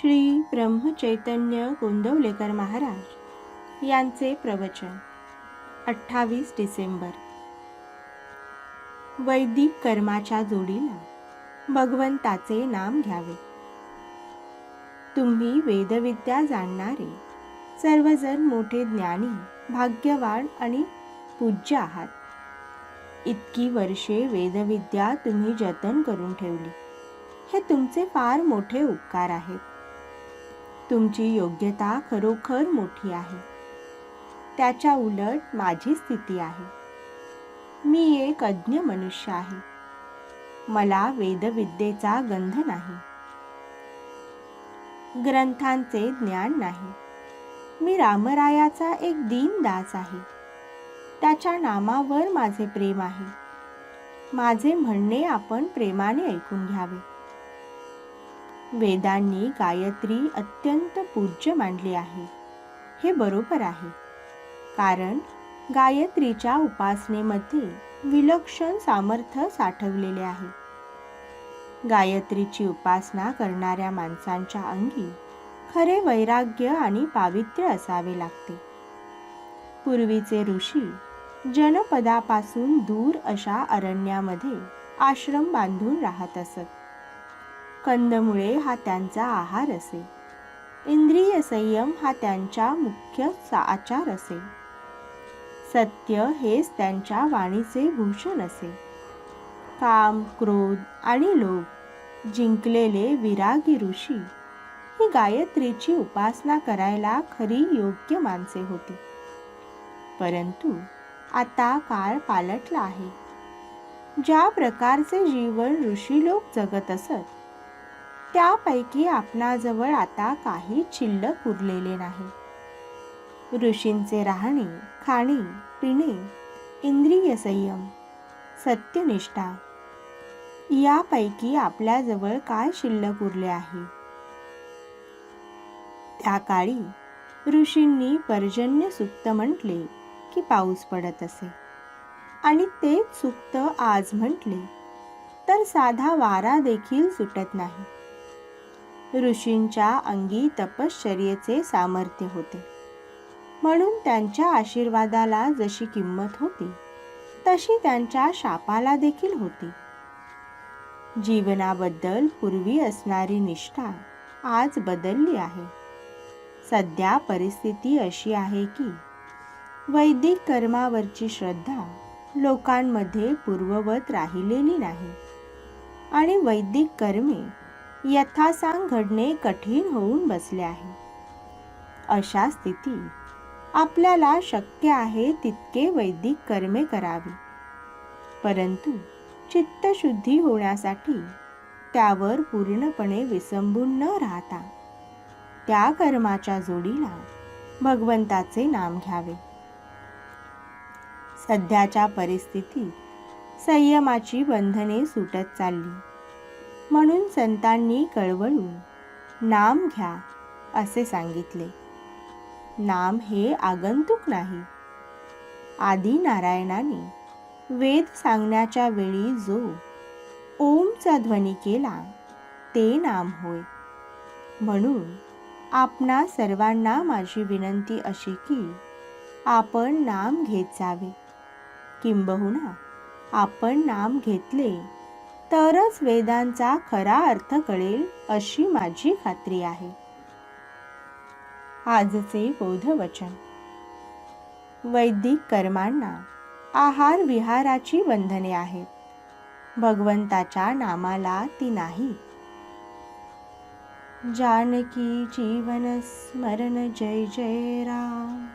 श्री ब्रह्मचैतन्य गोंदवलेकर महाराज यांचे प्रवचन अठ्ठावीस डिसेंबर. वैदिक कर्माच्या जोडीला भगवंताचे नाम घ्यावे. तुम्ही वेदविद्या जाणणारे सर्वजण मोठे ज्ञानी भाग्यवान आणि पूज्य आहात. इतकी वर्षे वेदविद्या तुम्ही जतन करून ठेवली. हे तुमचे फार मोठे उपकार आहेत. तुमची योग्यता खरोखर मोठी आहे. त्याच्या उलट माझी स्थिती आहे. मी एक अज्ञ मनुष्य आहे. मला वेदविद्येचा गंध नाही. ग्रंथांचे ज्ञान नाही. मी रामरायाचा एक दीन दास आहे. त्याच्या नामावर माझे प्रेम आहे. माझे म्हणणे आपण प्रेमाने ऐकून घ्यावे. वेदांनी गायत्री अत्यंत पूज्य मानली आहे. हे बरोबर आहे. कारण गायत्रीच्या उपासनेमध्ये विलक्षण सामर्थ्य साठवलेले आहे. गायत्रीची उपासना करणाऱ्या माणसांच्या अंगी खरे वैराग्य आणि पावित्र्य असावे लागते. पूर्वीचे ऋषी जनपदापासून दूर अशा अरण्यामध्ये आश्रम बांधून राहत असत. कंदमुळे हा त्यांचा आहार असे. इंद्रिय संयम हा त्यांच्या मुख्य सा- आचार असे. सत्य हेच त्यांच्या वाणीचे भूषण असे. काम क्रोध आणि लोभ जिंकलेले विरागी ऋषी ही गायत्रीची उपासना करायला खरी योग्य माणसे होती. परंतु आता काळ पालटला आहे. ज्या प्रकारचे जीवन ऋषी लोक जगत असत त्यापैकी आपणाजवळ आता काही शिल्लक उरलेले नाही. ऋषींचे राहणे खाणे पिणे इंद्रिय संयम सत्यनिष्ठा यापैकी आपल्याजवळ काय शिल्लक उरले आहे? त्या काळी ऋषींनी पर्जन्य सुक्त म्हटले की पाऊस पडत असे. आणि तेच सुक्त आज म्हटले तर साधा वारा देखील सुटत नाही. ऋषींच्या अंगी तपश्चर्येचे सामर्थ्य होते. म्हणून त्यांच्या आशीर्वादाला जशी किंमत होती तशी त्यांच्या शापाला देखील होती. जीवनाबद्दल पूर्वी असणारी निष्ठा आज बदलली आहे. सध्या परिस्थिती अशी आहे की वैदिक कर्मावरची श्रद्धा लोकांमध्ये पूर्ववत राहिलेली नाही. आणि वैदिक कर्मे यथासांग घडणे कठीण होऊन बसले आहे. अशा स्थितीत आपल्याला शक्य आहे तितके वैदिक कर्मे करावी. परंतु चित्तशुद्धी होण्यासाठी त्यावर पूर्णपणे विसंबून न राहता त्या कर्माच्या जोडीला भगवंताचे नाम घ्यावे. सध्याच्या परिस्थितीत संयमाची बंधने सुटत चालली. म्हणून संतांनी कळवळून नाम घ्या असे सांगितले. नाम हे आगंतुक नाही. आदी नारायणाने वेद सांगण्याच्या वेळी जो ओमचा ध्वनी केला ते नाम होय. म्हणून आपणा सर्वांना माझी विनंती अशी की आपण नाम घेत जावे. किंबहुना आपण नाम घेतले तरच वेदांचा खरा अर्थ कळेल अशी माझी खात्री आहे. आजचे बोधवचन. वैदिक कर्मांना आहार विहाराची बंधने आहेत. भगवंताच्या नामाला ती नाही. जानकी जीवन स्मरण जय जय राम.